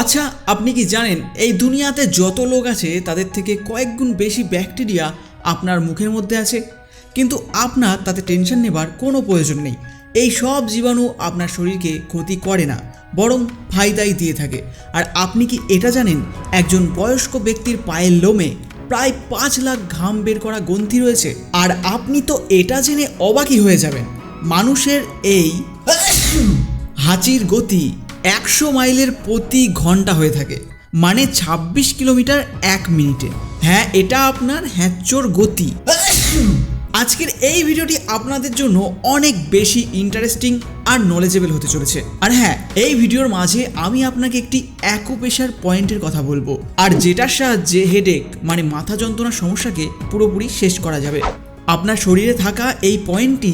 আচ্ছা আপনি কি জানেন, এই দুনিয়াতে যত লোক আছে, তাদের থেকে কয়েক গুণ বেশি ব্যাকটেরিয়া আপনার মুখের মধ্যে আছে। কিন্তু আপনার তাতে টেনশন নেবার কোনো প্রয়োজন নেই। এই সব জীবাণু আপনার শরীরকে ক্ষতি করে না, বরং ফায়দাই দিয়ে থাকে। আর আপনি কি এটা জানেন, একজন বয়স্ক ব্যক্তির পায়ের লোমে প্রায় পাঁচ লাখ ঘাম বের করা গ্রন্থি রয়েছে? আর আপনি তো এটা জেনে অবাকই হয়ে যাবেন, মানুষের এই হাঁচির গতি একশো মাইলের প্রতি ঘণ্টা হয়ে থাকে। মানে ২৬ কিলোমিটার এক মিনিটে। হ্যাঁ এটা আপনার হ্যাঁচোর গতি। আজকের এই ভিডিওটি আপনাদের জন্য অনেক বেশি ইন্টারেস্টিং আর নলেজেবল হতে চলেছে। আর হ্যাঁ এই ভিডিওর মাঝে আমি আপনাকে একটি অ্যাকুপেশার পয়েন্টের কথা বলব। আর যেটার সাহায্যে হেডেক মানে মাথা যন্ত্রণার সমস্যাকে পুরোপুরি শেষ করা যাবে। আপনার শরীরে থাকা এই পয়েন্টটি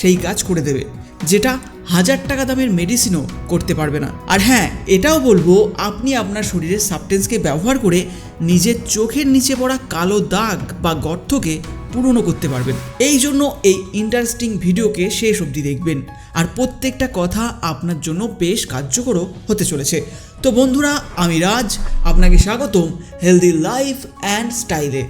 সেই কাজ করে দেবে, যেটা হাজার টাকা দামের মেডিসিনও করতে পারবে না। আর হ্যাঁ এটাও বলব, আপনি আপনার শরীরের সাবটেন্সকে ব্যবহার করে নিজের চোখের নিচে পড়া কালো দাগ বা গর্তকে পূরণও করতে পারবেন। এই জন্য এই ইন্টারেস্টিং ভিডিওকে শেষ অবধি দেখবেন। আর প্রত্যেকটা কথা আপনার জন্য বেশ কার্যকরও হতে চলেছে। তো বন্ধুরা, আমি রাজ, আপনাকে স্বাগতম হেলদি লাইফ অ্যান্ড স্টাইলে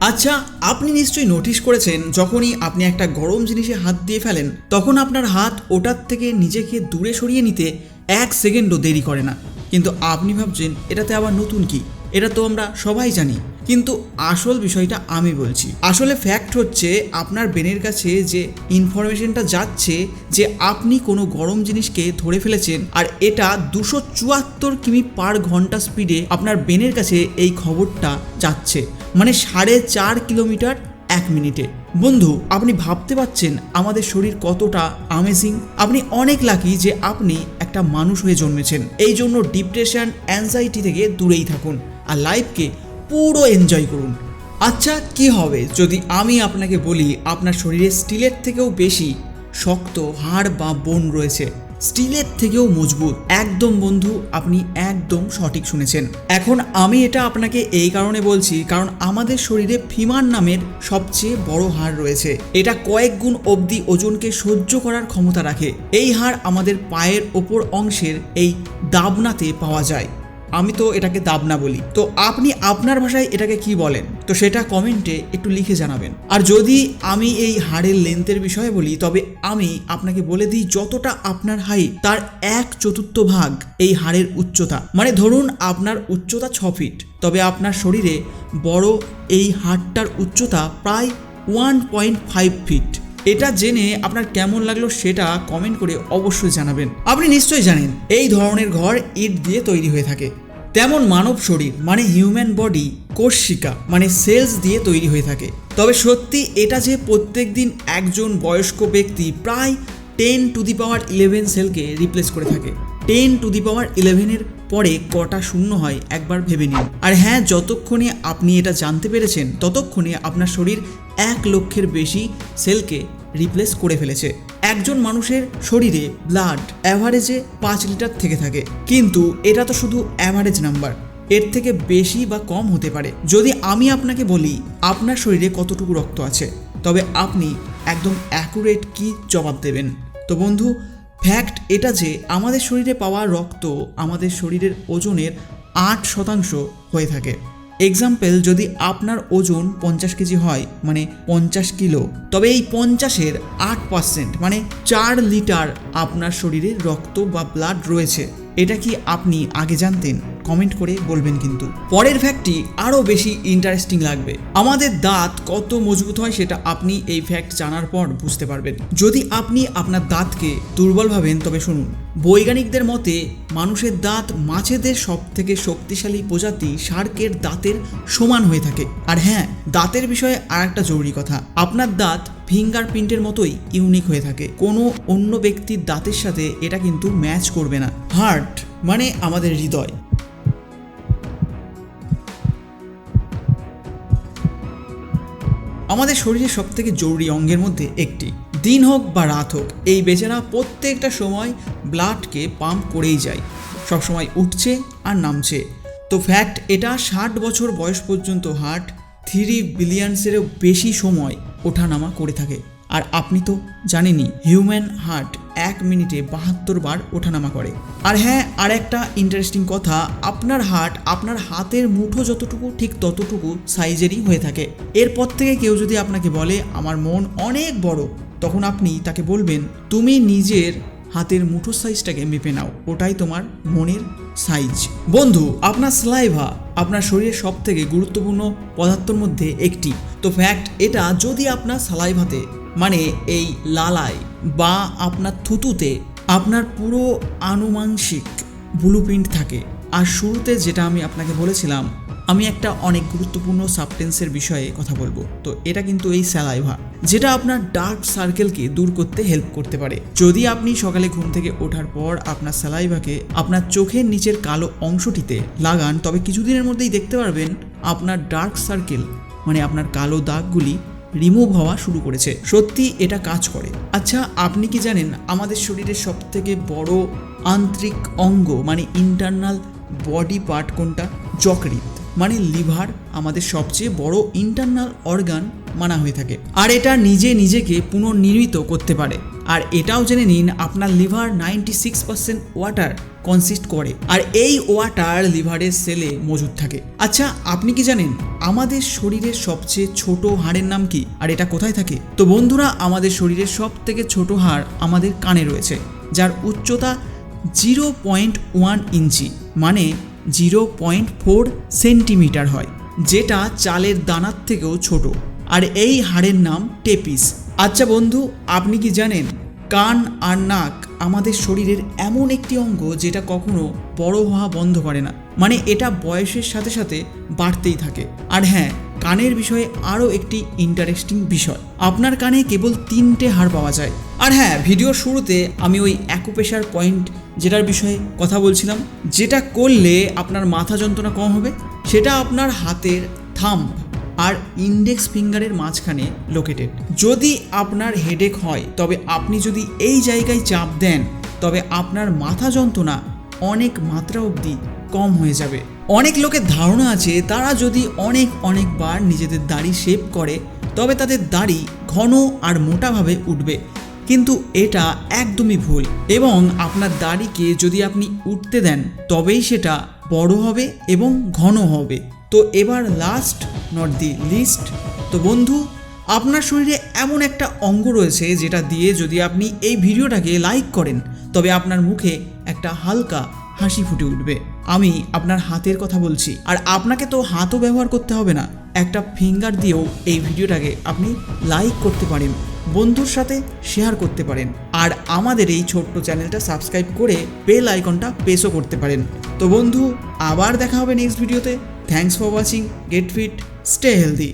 আচ্ছা আপনি নিশ্চয়ই নোটিশ করেছেন, যখনই আপনি একটা গরম জিনিসে হাত দিয়ে ফেলেন, তখন আপনার হাত ওটার থেকে নিজেকে দূরে সরিয়ে নিতে এক সেকেন্ডও দেরি করে না। কিন্তু আপনি ভাবছেন, এটাতে আবার নতুন কি? এটা তো আমরা সবাই জানি। কিন্তু আসল বিষয়টা আমি বলছি। আসলে ফ্যাক্ট হচ্ছে আপনার ব্রেনের কাছে যে ইনফরমেশনটা যাচ্ছে যে আপনি কোনো গরম জিনিসকে ধরে ফেলেছেন আর এটা দুশো চুয়াত্তর কিমি পার ঘণ্টা স্পিডে আপনার ব্রেনের কাছে এই খবরটা যাচ্ছে। মানে সাড়ে চার কিলোমিটার এক মিনিটে। বন্ধু, আপনি ভাবতে পাচ্ছেন আমাদের শরীর কতটা আমেজিং আপনি অনেক লাকি যে আপনি একটা মানুষ হয়ে জন্মেছেন। এই জন্য ডিপ্রেশন অ্যাংজাইটি থেকে দূরেই থাকুন। আর লাইফকে পুরো এনজয় করুন। আচ্ছা কি হবে? যদি আমি আপনাকে বলি, আপনার শরীরে স্টিলের থেকেও বেশি শক্ত হাড় বা বোন রয়েছে। স্টিলের থেকেও মজবুত। একদম বন্ধু, আপনি একদম সঠিক শুনেছেন। এখন আমি এটা আপনাকে এই কারণে বলছি, কারণ আমাদের শরীরে ফিমার নামের সবচেয়ে বড় হাড় রয়েছে। এটা কয়েক গুণ অবধি ওজনকে সহ্য করার ক্ষমতা রাখে। এই হাড় আমাদের পায়ের ওপর অংশের এই দাবনাতে পাওয়া যায়। আমি তো এটাকে দাবনা বলি। তো আপনি আপনার ভাষায় এটাকে কি বলেন? তো সেটা কমেন্টে একটু লিখে জানাবেন। আর যদি আমি এই হাড়ের লেন্থের বিষয়ে বলি, তবে আমি আপনাকে বলে দিই, যতটা আপনার হাইট তার এক চতুর্থ ভাগ এই হাড়ের উচ্চতা। মানে ধরুন আপনার উচ্চতা ছ ফিট তবে আপনার শরীরে বড় এই হাড়টার উচ্চতা প্রায় ওয়ান পয়েন্ট ফাইভ ফিট এটা জেনে আপনার কেমন লাগল সেটা কমেন্ট করে অবশ্যই জানাবেন। আপনি নিশ্চয়ই জানেন, এই ধরনের ঘর ইট দিয়ে তৈরি হয়ে থাকে। তেমন মানব শরীর মানে হিউম্যান বডি কোষিকা মানে সেলস দিয়ে তৈরি হয়ে থাকে। তবে সত্যি এটা যে প্রত্যেক দিন একজন বয়স্ক ব্যক্তি প্রায় ten to the power eleven সেলকে replace করে থাকে। টেন টু দি পাওয়ার ইলেভেনের পরে কটা শূন্য হয়, একবার ভেবে নিন। আর হ্যাঁ যতক্ষণে আপনি এটা জানতে পেরেছেন, ততক্ষণে আপনার শরীর এক লক্ষের বেশি সেলকে রিপ্লেস করে ফেলেছে। একজন মানুষের শরীরে ব্লাড অ্যাভারেজে পাঁচ লিটার থেকে থাকে। কিন্তু এটা তো শুধু অ্যাভারেজ নাম্বার এর থেকে বেশি বা কম হতে পারে। যদি আমি আপনাকে বলি, আপনার শরীরে কতটুকু রক্ত আছে, তবে আপনি একদম অ্যাকুরেট কি জবাব দেবেন? তো বন্ধু ফ্যাক্ট এটা যে আমাদের শরীরে পাওয়া রক্ত আমাদের শরীরের ওজনের আট শতাংশ হয়ে থাকে। এক্সাম্পল যদি আপনার ওজন পঞ্চাশ কেজি হয় মানে পঞ্চাশ কিলো, তবে এই পঞ্চাশের আট পার্সেন্ট মানে চার লিটার আপনার শরীরে রক্ত বা ব্লাড রয়েছে। এটা কি আপনি আগে জানতেন? কমেন্ট করে বলবেন কিন্তু। পরের ফ্যাক্টটি আরও বেশি ইন্টারেস্টিং লাগবে। আমাদের দাঁত কত মজবুত হয় সেটা আপনি এই ফ্যাক্ট জানার পর বুঝতে পারবেন। যদি আপনি আপনার দাঁতকে দুর্বল ভাবেন, তবে শুনুন। বৈজ্ঞানিকদের মতে, মানুষের দাঁত মাছেদের সব থেকে শক্তিশালী প্রজাতি শার্কের দাঁতের সমান হয়ে থাকে। আর হ্যাঁ দাঁতের বিষয়ে আর একটা জরুরি কথা। আপনার দাঁত ফিঙ্গারপ্রিন্টের মতোই ইউনিক হয়ে থাকে। কোনো অন্য ব্যক্তির দাঁতের সাথে এটা কিন্তু ম্যাচ করবে না। হার্ট মানে আমাদের হৃদয়। আমাদের শরীরের সব থেকে জরুরি অঙ্গের মধ্যে একটি। দিন হোক বা রাত হোক, এই বেচারা প্রত্যেকটা সময় ব্লাডকে পাম্প করেই যায়। সবসময় উঠছে আর নামছে। তো ফ্যাক্ট এটা ষাট বছর বয়স পর্যন্ত হার্ট থ্রি বিলিয়নসেরও বেশি সময় ওঠানামা করে থাকে। আর আপনি তো জানেনই, হিউম্যান হার্ট এক মিনিটে বাহাত্তর বার ওঠানামা করে। আর হ্যাঁ আর একটা ইন্টারেস্টিং কথা, আপনার হার্ট আপনার হাতের মুঠো যতটুকু, ঠিক ততটুকু সাইজেরই হয়ে থাকে। এরপর থেকে কেউ যদি আপনাকে বলে, আমার মন অনেক বড়, তখন আপনি তাকে বলবেন, তুমি নিজের হাতের মুঠো সাইজটাকে মেপে নাও, ওটাই তোমার মনের সাইজ। বন্ধু, আপনার স্লাইভা আপনার শরীরের সব থেকে গুরুত্বপূর্ণ পদার্থর মধ্যে একটি। তো ফ্যাক্ট এটা যদি আপনার সালাইভাতে মানে এই লালায় বা আপনার থুতুতে আপনার পুরো আনুমাংশিক ব্লুপ্রিন্ট থাকে। আর শুরুতে যেটা আমি আপনাকে বলেছিলাম আমি একটা অনেক গুরুত্বপূর্ণ সাবটেন্সের বিষয়ে কথা বলব। তো এটা কিন্তু এই স্যালাইভা যেটা আপনার ডার্ক সার্কেলকে দূর করতে হেল্প করতে পারে। যদি আপনি সকালে ঘুম থেকে ওঠার পর আপনার স্যালাইভাকে আপনার চোখের নিচের কালো অংশটিতে লাগান, তবে কিছুদিনের মধ্যেই দেখতে পারবেন আপনার ডার্ক সার্কেল মানে আপনার কালো দাগগুলি রিমুভ হওয়া শুরু করেছে। সত্যি এটা কাজ করে। আচ্ছা আপনি কি জানেন আমাদের শরীরের সব থেকে বড় আন্তরিক অঙ্গ মানে ইন্টারনাল বডি পার্ট কোনটা? যকৃত মানে লিভার আমাদের সবচেয়ে বড় ইন্টারনাল অর্গান মানা হয়ে থাকে। আর এটা নিজে নিজেকে পুনর্নির্মিত করতে পারে। আর এটাও জেনে নিন, আপনার liver ninety six percent water consist করে। আর এই ওয়াটার লিভারের সেলে মজুদ থাকে। আচ্ছা আপনি কি জানেন, আমাদের শরীরের সবচেয়ে ছোট হাড়ের নাম কি? আর এটা কোথায় থাকে? তো বন্ধুরা, আমাদের শরীরের সব থেকে ছোট হাড় আমাদের কানে রয়েছে, যার উচ্চতা জিরো পয়েন্ট ওয়ান ইঞ্চি মানে জিরো পয়েন্ট ফোর সেন্টিমিটার হয়, যেটা চালের দানার থেকেও ছোট। আর এই হাড়ের নাম টেপিস। আচ্ছা বন্ধু, আপনি কি জানেন, কান আর নাক আমাদের শরীরের এমন একটি অঙ্গ যেটা কখনো বড় হওয়া বন্ধ করে না? মানে এটা বয়সের সাথে সাথে বাড়তেই থাকে। আর হ্যাঁ কানের বিষয়ে আরও একটি ইন্টারেস্টিং বিষয়। আপনার কানে কেবল তিনটে হাড় পাওয়া যায়। আর হ্যাঁ ভিডিওর শুরুতে আমি ওই অ্যাকুপেশার পয়েন্ট যেটার বিষয়ে কথা বলছিলাম, যেটা করলে আপনার মাথা যন্ত্রণা কম হবে, সেটা আপনার হাতের থাম আর ইন্ডেক্স ফিঙ্গারের মাঝখানে লোকেটেড যদি আপনার হেডেক হয়, তবে আপনি যদি এই জায়গায় চাপ দেন, তবে আপনার মাথা যন্ত্রণা অনেক মাত্রা অবধি কম হয়ে যাবে। অনেক লোকের ধারণা আছে, তারা যদি অনেক অনেকবার নিজেদের দাড়ি শেভ করে, তবে তাদের দাড়ি ঘন আর মোটাভাবে উঠবে। কিন্তু এটা একদমই ভুল। এবং আপনার দাড়িকে যদি আপনি উঠতে দেন, তবেই সেটা বড় হবে এবং ঘন হবে। তো এবার লাস্ট নট দি লিস্ট তো বন্ধু, আপনার শরীরে এমন একটা অঙ্গ রয়েছে যেটা দিয়ে যদি আপনি এই ভিডিওটাকে লাইক করেন, তবে আপনার মুখে একটা হালকা হাসি ফুটে উঠবে। আমি আপনার হাতের কথা বলছি, আর আপনাকে তো হাতও ব্যবহার করতে হবে না। একটা ফিঙ্গার দিয়েও এই ভিডিওটাকে আপনি লাইক করতে পারেন, বন্ধুর সাথে শেয়ার করতে পারেন, আর আমাদের এই ছোট্ট চ্যানেলটা সাবস্ক্রাইব করে বেল আইকনটা প্রেসও করতে পারেন। তো বন্ধু, আবার দেখা হবে নেক্সট ভিডিওতে thanks for watching get fit stay healthy